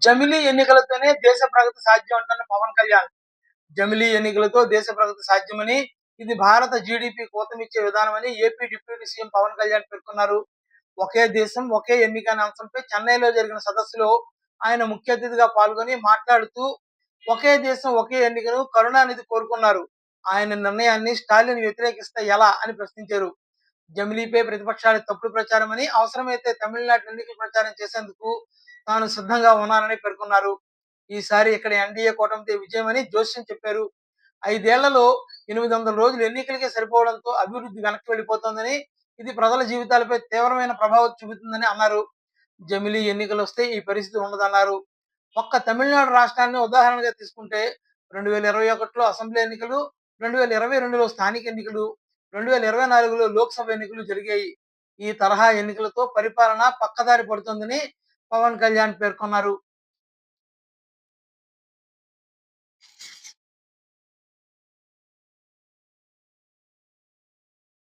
జమిలీ ఎన్నికలతోనే దేశ ప్రగతి సాధ్యం అంటున్న పవన్ కళ్యాణ్. జమిలీ ఎన్నికలతో దేశ ప్రగతి సాధ్యమని ఇది భారత జీడిపి కోతమిచ్చే విధానమని AP deputy CM Pawan Kalyan పేర్కొన్నారు. ఒకే దేశం ఒకే ఎన్నిక అనే అంశంపై చెన్నైలో జరిగిన సదస్సులో ఆయన ముఖ్య అతిథిగా పాల్గొని మాట్లాడుతూ ఒకే దేశం ఒకే ఎన్నికను కరుణానిధి కోరుకున్నారు. ఆయన నిర్ణయాన్ని స్టాలిన్ వ్యతిరేకిస్తే ఎలా అని ప్రశ్నించారు. జమిలీపై ప్రతిపక్షాలు తప్పుడు ప్రచారం అని అవసరమైతే తమిళనాడు ఎన్నికల ప్రచారం చేసేందుకు తాను సిద్ధంగా ఉన్నానని పేర్కొన్నారు. ఈసారి ఇక్కడ ఎన్డీఏ కూటమితో విజయమని జోస్యం చెప్పారు. ఐదేళ్ళలో ఎనిమిది వందల రోజులు ఎన్నికలకే సరిపోవడంతో అభివృద్ధి వెనక్కి వెళ్ళిపోతుందని ఇది ప్రజల జీవితాలపై తీవ్రమైన ప్రభావం చూపుతుందని అన్నారు. జమిలీ ఎన్నికలు వస్తే ఈ పరిస్థితి ఉండదన్నారు. ఒక్క తమిళనాడు రాష్ట్రాన్ని ఉదాహరణగా తీసుకుంటే రెండు వేల ఇరవై ఒకటిలో అసెంబ్లీ ఎన్నికలు రెండు వేల ఇరవై రెండులో స్థానిక ఎన్నికలు రెండు వేల ఇరవై నాలుగులో లోక్సభ ఎన్నికలు జరిగాయి. ఈ తరహా ఎన్నికలతో పరిపాలన పక్కదారి పడుతుందని పవన్ కళ్యాణ్ పేర్కొన్నారు.